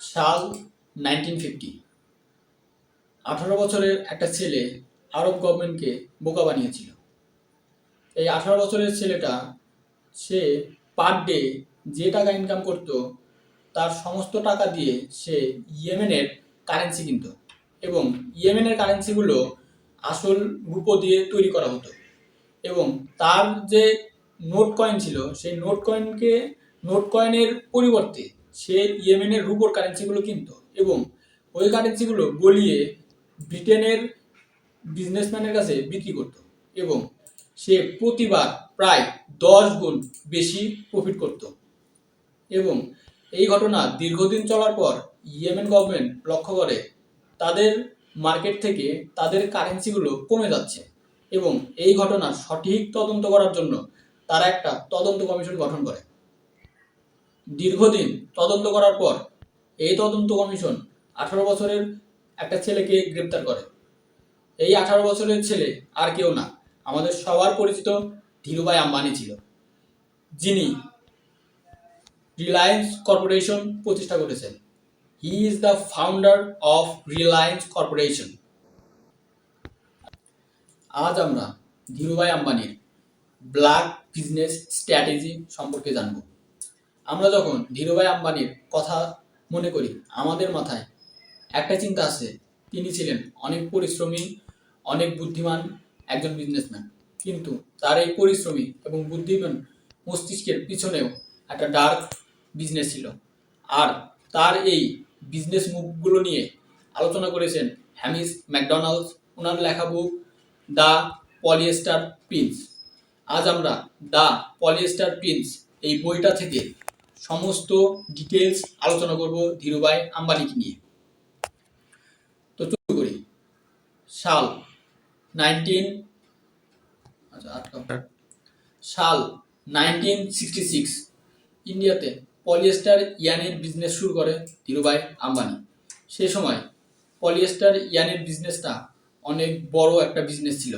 সাল nineteen fifty. আঠারো বছরের একটা ছেলে আরব গভর্নমেন্টকে বোকা বানিয়েছিল। এই আঠারো বছরের ছেলেটা, সে পার ডে যে টাকা ইনকাম করতো, তার সমস্ত টাকা দিয়ে সে ইয়েমেনের কারেন্সি কিনত এবং ইয়েমেনের কারেন্সিগুলো আসল রূপো দিয়ে তৈরি করা হতো এবং তার যে নোট কয়েন ছিল, সেই নোট কয়েনকে নোট কয়েনের পরিবর্তে সে ইয়েমেনের রুপোর কারেন্সিগুলো কিনতো এবং ওই কারেন্সিগুলো গলিয়ে ব্রিটেনের বিজনেসম্যানের কাছে বিক্রি করত এবং সে প্রতিবার প্রায় দশ গুণ বেশি প্রফিট করত। এবং এই ঘটনা দীর্ঘদিন চলার পর ইয়েমেন গভর্নমেন্ট লক্ষ্য করে তাদের মার্কেট থেকে তাদের কারেন্সিগুলো কমে যাচ্ছে এবং এই ঘটনার সঠিক তদন্ত করার জন্য তারা একটা তদন্ত কমিশন গঠন করে। দীর্ঘদিন তদন্ত করার পর এই তদন্ত কমিশন আঠারো বছরের একটা ছেলেকে গ্রেপ্তার করে। এই আঠারো বছরের ছেলে আর কেউ না। আমাদের সবার পরিচিত ধীরুভাই আম্বানি ছিল। যিনি রিলায়েন্স কর্পোরেশন প্রতিষ্ঠা করেছেন। He is the founder of Reliance corporation আজ আমরা ধীরুভাই আম্বানির ব্ল্যাক বিজনেস স্ট্র্যাটেজি সম্পর্কে জানব। আমরা যখন ধীরুভাই আম্বানির কথা মনে করি, আমাদের মাথায় একটা চিন্তা আছে। তিনি ছিলেন অনেক পরিশ্রমী, অনেক বুদ্ধিমান একজন বিজনেসম্যান কিন্তু তার এই পরিশ্রমী এবং বুদ্ধিমান মস্তিষ্কের পিছনেও একটা ডার্ক বিজনেস ছিল। আর তার এই বিজনেস মুভগুলো নিয়ে আলোচনা করেছেন হ্যামিস ম্যাকডোনাল্ডস। ওনার লেখা বুক দ্য পলিয়েস্টার প্রিন্স। আজ আমরা দ্য পলিয়েস্টার প্রিন্স এই বইটা থেকে সমস্ত ডিটেলস আলোচনা করব ধীরুভাই আম্বানিকে নিয়ে। তো শুরু করি। সাল নাইনটিন আচ্ছা। সাল নাইনটিন সিক্সটি সিক্স ইন্ডিয়াতে পলিয়েস্টার ইয়ানের বিজনেস শুরু করে ধীরুভাই আম্বানি। সে সময় পলিয়েস্টার ইয়ানের বিজনেসটা অনেক বড় একটা বিজনেস ছিল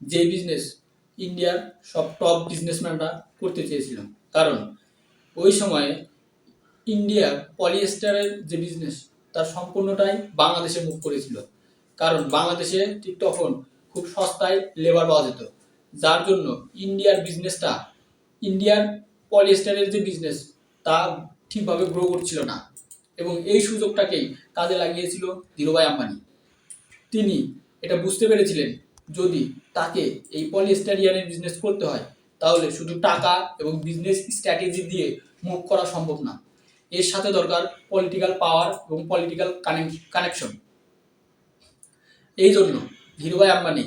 যে বিজনেস ইন্ডিয়ার সব টপ বিজনেসম্যানরা করতে চেয়েছিল। কারণ ওই সময়ে ইন্ডিয়ার পলিয়েস্টারের যে বিজনেস তার সম্পূর্ণটাই বাংলাদেশে মুখ করেছিল। কারণ বাংলাদেশে ঠিক তখন খুব সস্তায় লেবার পাওয়া যেত। যার জন্য ইন্ডিয়ার বিজনেসটা ইন্ডিয়ার পলিয়েস্টারের যে বিজনেস তা ঠিকভাবে গ্রো করছিল না। এবং এই সুযোগটাকেই কাজে লাগিয়েছিল ধীরুভাই আম্বানি। তিনি এটা বুঝতে পেরেছিলেন, যদি তাকে এই পলিস্টারিয়ানের বিজনেস করতে হয় তাহলে শুধু টাকা এবং বিজনেস স্ট্র্যাটেজি দিয়ে মুভ করা সম্ভব না। এর সাথে দরকার পলিটিক্যাল পাওয়ার এবং পলিটিক্যাল কানেকশন এই জন্য ধীরুভাই আম্বানি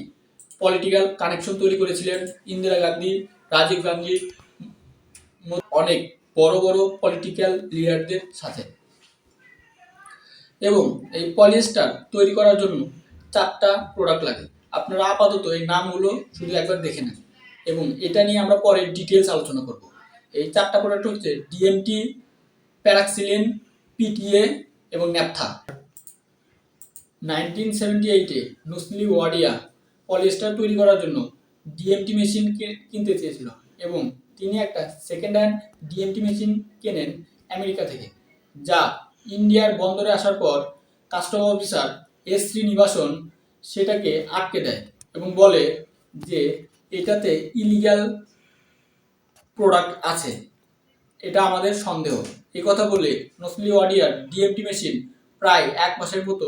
পলিটিক্যাল কানেকশন তৈরি করেছিলেন ইন্দিরা গান্ধী, রাজীব গান্ধী, অনেক বড় বড় পলিটিক্যাল লিডারদের সাথে। এবং এই পলিস্টার তৈরি করার জন্য চারটা প্রোডাক্ট লাগে। আপনারা আপাতত এই নামগুলো শুধু একবার দেখে নেন। এবং এটা নিয়ে আমরা পরে ডিটেলস আলোচনা করব। এই চারটা প্রোডাক্ট হচ্ছে ডিএমটি প্যারাক্সিলিন পিটিএ এবং ন্যাপথা নাইনটিন সেভেন্টি এইটে নুসলি ওয়াডিয়া পলিস্টার তৈরি করার জন্য ডিএমটি মেশিন কিনতে চেয়েছিল এবং তিনি একটা সেকেন্ড হ্যান্ড ডিএমটি মেশিন কেনেন আমেরিকা থেকে, যা ইন্ডিয়ার বন্দরে আসার পর কাস্টম অফিসার এস শ্রীনিবাসন সেটাকে আটকে দেয় এবং বলে যে এটাতে ইলিগ্যাল প্রোডাক্ট আছে। এটা আমাদের সন্দেহ। এই কথা বলে নসলি ওয়াডিয়ার ডিএমটি মেশিন প্রায় এক মাসের মতো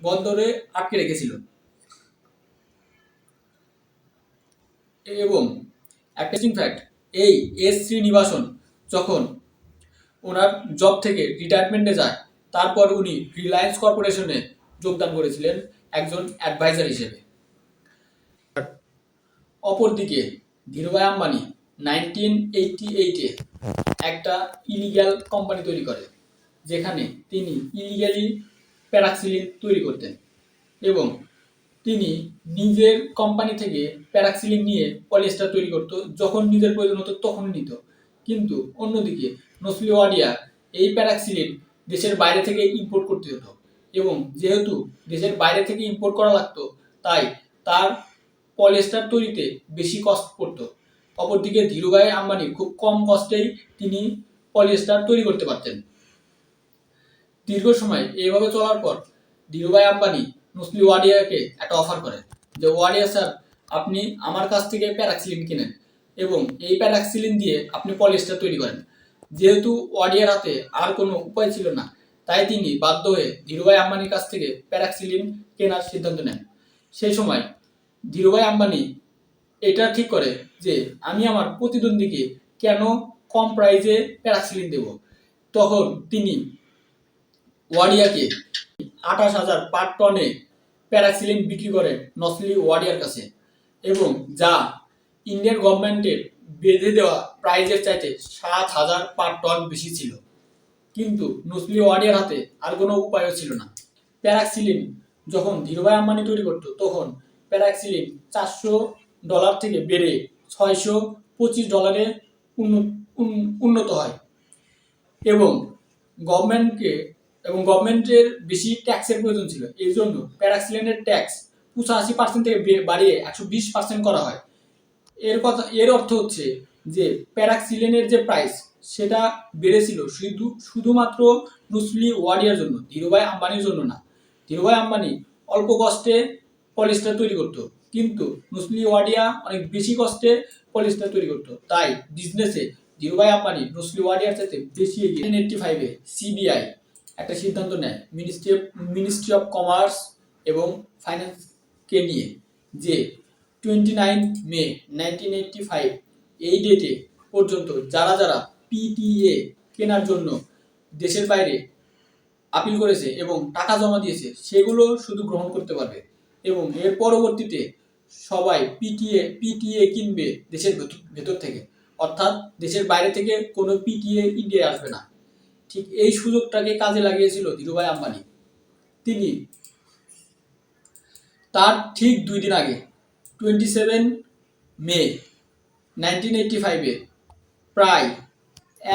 বন্দরে আটকে রেখেছিল। এবং একটা ফ্যাক্ট এই এস শ্রীনিবাসন যখন ওনার জব থেকে রিটায়ারমেন্টে যায়, তারপর উনি রিলায়েন্স কর্পোরেশনে যোগদান করেছিলেন একজন অ্যাডভাইজার হিসেবে। অপরদিকে ধীরুভাই আম্বানি নাইনটিন এইটটি এইটে একটা ইলিগ্যাল কোম্পানি তৈরি করে, যেখানে তিনি ইলিগ্যালি প্যারাক্সিলিন তৈরি করতেন এবং তিনি নিজের কোম্পানি থেকে প্যারাক্সিলিন নিয়ে পলিয়েস্টার তৈরি করতো, যখন নিজের প্রয়োজন হতো তখন নিত। কিন্তু অন্যদিকে নসলি ওয়াডিয়া এই প্যারাক্সিলিন দেশের বাইরে থেকে ইম্পোর্ট করতে হতো এবং যেহেতু দেশের বাইরে থেকে ইম্পোর্ট করা লাগতো, তাই তার পলিয়েস্টার তৈরিতে বেশি কষ্ট পড়তো। অপরদিকে ধীরুভাই আম্বানি খুব কম কষ্টেই তিনি পলিয়েস্টার তৈরি করতে পারতেন। দীর্ঘ সময় এইভাবে চলার পর ধীরুভাই আম্বানি নুসলি ওয়াডিয়াকে একটা অফার করে যে ওয়াডিয়া স্যার আপনি আমার কাছ থেকে প্যারাক্সিলিন কিনেন এবং এই প্যারাক্সিলিন দিয়ে আপনি পলিস্টার তৈরি করেন। যেহেতু ওয়াডিয়ার হাতে আর কোনো উপায় ছিল না, তাই তিনি বাধ্য হয়ে ধীরুভাই আম্বানির কাছ থেকে প্যারাক্সিলিন কেনার সিদ্ধান্ত নেন। সেই সময় ধীরুভাই আম্বানি, এটা ঠিক করে যে আমি আমার প্রতিদ্বন্দ্বীকে কেন কম প্রাইজে প্যারাক্সিলিন দেব? তখন তিনি ওয়াডিয়াকে আঠাশ হাজার পার টনে প্যারাক্সিলিন বিক্রি করেন নসলি ওয়াডিয়ার কাছে এবং যা ইন্ডিয়ান গভর্নমেন্টের বেঁধে দেওয়া প্রাইজের চাইতে সাত হাজার পার টন বেশি ছিল। কিন্তু নসলি ওয়াডিয়ার হাতে আর কোনো উপায়ও ছিল না। প্যারাক্সিলিন যখন ধীরুভাই আম্বানি তৈরি করতো, তখন প্যারাক্সিলিন চারশো ডলার থেকে বেড়ে ছয়শো পঁচিশ ডলারে উন্ন- উন- উন্নত হয়। এবং গভর্নমেন্টকে, এবং গভর্নমেন্টের বেশি ট্যাক্সের প্রয়োজন ছিল। এই জন্য প্যারাক্সিলিনের ট্যাক্স পঁচাশি পার্সেন্ট থেকে বাড়িয়ে একশো বিশ পার্সেন্ট করা হয়। এর কথা, এর অর্থ হচ্ছে যে প্যারাক্সিলিনের যে প্রাইস সেটা বেড়েছিল শুধু, শুধুমাত্র নুসলি ওয়াডিয়ার জন্য, ধীরুভাই আম্বানির জন্য না। ধীরুভাই আম্বানি অল্প কষ্টে পলিস্টার তৈরি করতো। কিন্তু নুসলি ওয়াডিয়া অনেক বেশি কষ্টে পলিস্টার তৈরি করতো। তাই বিজনেসে ধীরুভাই আম্বানি নুসলি ওয়াডিয়ার সাথে বেশি এগিয়ে এইটটি ফাইভে সিবিআই একটা সিদ্ধান্ত নেয় ministry of ministry of commerce এবং ফাইন্যান্সকে নিয়ে যে twenty nine May nineteen eighty five এই ডেটে পর্যন্ত যারা যারা পিটিএ কেনার জন্য দেশের বাইরে আপিল করেছে এবং টাকা জমা দিয়েছে, সেগুলো শুধু গ্রহণ করতে পারবে। এবং এর পরবর্তীতে সবাই পিটিএ পিটিএ কিনবে দেশের ভেতর থেকে। অর্থাৎ দেশের বাইরে থেকে কোনো পিটিএ ইন্ডিয়ায় আসবে না। ঠিক এই সুযোগটাকে কাজে লাগিয়েছিল ধীরুভাই আম্বানি। তিনি তার ঠিক দুই দিন আগে twenty seven May nineteen eighty ফাইভে প্রায়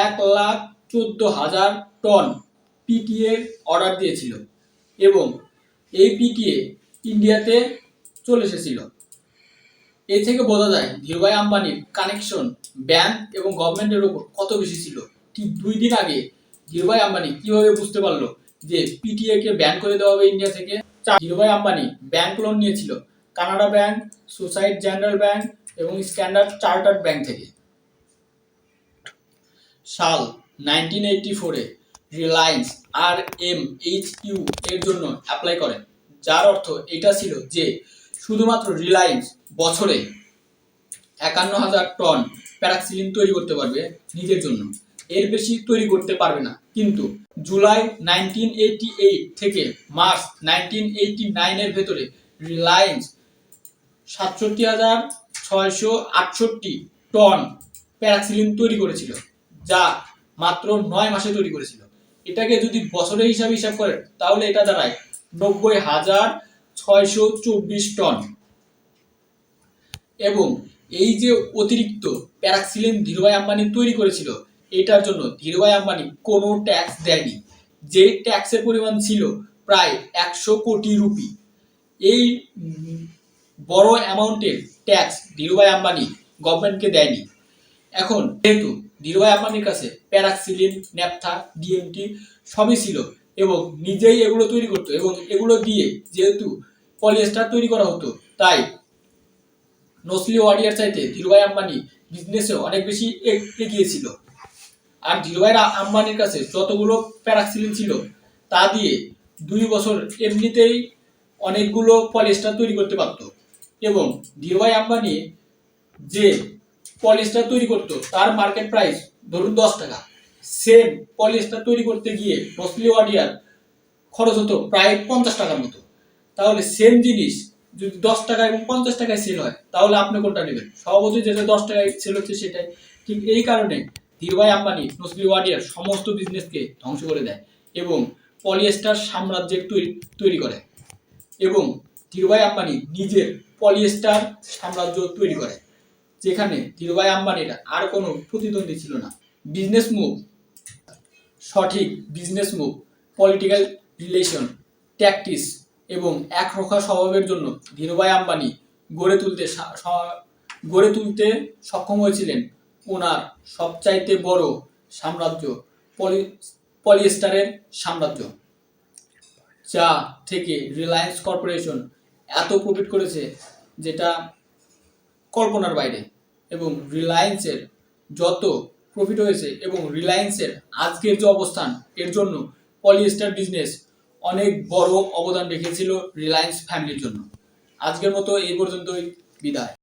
এক লাখ চোদ্দ হাজার টন পিটিএ অর্ডার দিয়েছিল এবং এই পিটিএ ইন্ডিয়াতে চলে এসেছিল। এই থেকে বোঝা যায়, ধীরুভাই আম্বানির কানেকশন ব্যাংক এবং গভর্নমেন্টের উপর কত বেশি ছিল। ঠিক দুই দিন আগে ধীরুভাই আম্বানি কীভাবে বুঝতে পারল যে পিটিএ কে ব্যান করে দেওয়া হবে ইন্ডিয়া থেকে? ধীরুভাই আম্বানি ব্যাংক লোন নিয়েছিল Canada bank Societe Generale bank এবং স্ট্যান্ডার্ড চার্টার্ড ব্যাংক থেকে। সাল নাইনটিন এইটটি ফোরে Reliance R M H U এর জন্য অ্যাপ্লাই করেন। যার অর্থ এটা ছিল যে শুধুমাত্র রিলায়েন্স বছরে একান্ন হাজার টন প্যারাক্সিলিন তৈরি করতে পারবে নিজের জন্য। এর বেশি তৈরি করতে পারবে না। কিন্তু জুলাই নাইনটিন এইটি এইট থেকে মার্চ নাইনটিন এইটি নাইনের ভেতরে রিলায়েন্স সাতষট্টি হাজার ছয়শো আটষট্টি টন প্যারাক্সিলিন তৈরি করেছিল, যা মাত্র নয় মাসে তৈরি করেছিল। এটাকে যদি বছরের হিসাবে হিসাব করেন, তাহলে এটা দাঁড়ায় নব্বই হাজার ছয়শো চব্বিশ টন। এবং এই যে অতিরিক্ত প্যারাক্সিলিন ধীরুভাই আম্বানি তৈরি করেছিল, এটার জন্য ধীরুভাই আম্বানি কোনো ট্যাক্স দেয়নি। যে ট্যাক্সের পরিমাণ ছিল প্রায় একশো কোটি রুপি। এই বড় অ্যামাউন্টের ট্যাক্স ধীরুভাই আম্বানি গভর্নমেন্টকে দেয়নি। এখন যেহেতু ধীরুভাই আম্বানির কাছে প্যারাক্সিলিন, ন্যাপথা ডিএমটি সবই ছিল এবং নিজেই এগুলো তৈরি করতো এবং এগুলো দিয়ে যেহেতু পলিয়েস্টার তৈরি করা হতো, তাই নসলি ওয়ারিয়ার চাইতে ধীরুভাই আম্বানি বিজনেসে অনেক বেশি এ- এগিয়ে ছিল। আর ধীরুভাই আম্বানির কাছে যতগুলো প্যারাক্সিলিন ছিল, তা দিয়ে দুই বছর এমনিতেই অনেকগুলো পলিয়েস্টার তৈরি করতে পারতো। এবং ধীরুভাই আম্বানি যে পলিয়েস্টার তৈরি করতো, তার মার্কেট প্রাইস ধরুন দশ টাকা। সেম পলিয়েস্টার তৈরি করতে গিয়ে নসলি ওয়াডিয়ার খরচ হতো প্রায় পঞ্চাশ টাকার মতো। তাহলে সেম জিনিস, যদি দশ টাকা এবং পঞ্চাশ টাকায় সেল হয়, তাহলে আপনি কোনটা নেবেন? স্বভাবতই যেটা দশ টাকায় সেল হচ্ছে সেটাই। ঠিক এই কারণে ধীরভাই আম্বানি নসলি ওয়াডিয়ার সমস্ত বিজনেসকে ধ্বংস করে দেয় এবং পলিয়েস্টার সাম্রাজ্যের তৈরি তৈরি করে। এবং ধীরভাই আম্বানি নিজের পলিয়েস্টার সাম্রাজ্য তৈরি করে। যেখানে ধীরভাই আম্বানির আর কোনো প্রতিদ্বন্দ্বী ছিল না। বিজনেস মুভ সঠিক business move political relation tactics এবং একরোখা স্বভাবের জন্য ধীরুভাই আম্বানি গড়ে তুলতে গড়ে তুলতে সক্ষম হয়েছিলেন। ওনার সবচাইতে বড় সাম্রাজ্য পলি পলিয়েস্টারের সাম্রাজ্য, যা থেকে রিলায়েন্স কর্পোরেশন এত প্রফিট করেছে যেটা কল্পনার বাইরে এবং রিলায়েন্সের যত প্রফিট হয়েছে এবং রিলায়েন্সের আজকের যে অবস্থান, এর জন্য পলিয়েস্টার বিজনেস অনেক বড় অবদান রেখেছিল রিলায়েন্স ফ্যামিলির জন্য। আজকের মতো এই পর্যন্তই, বিদায়।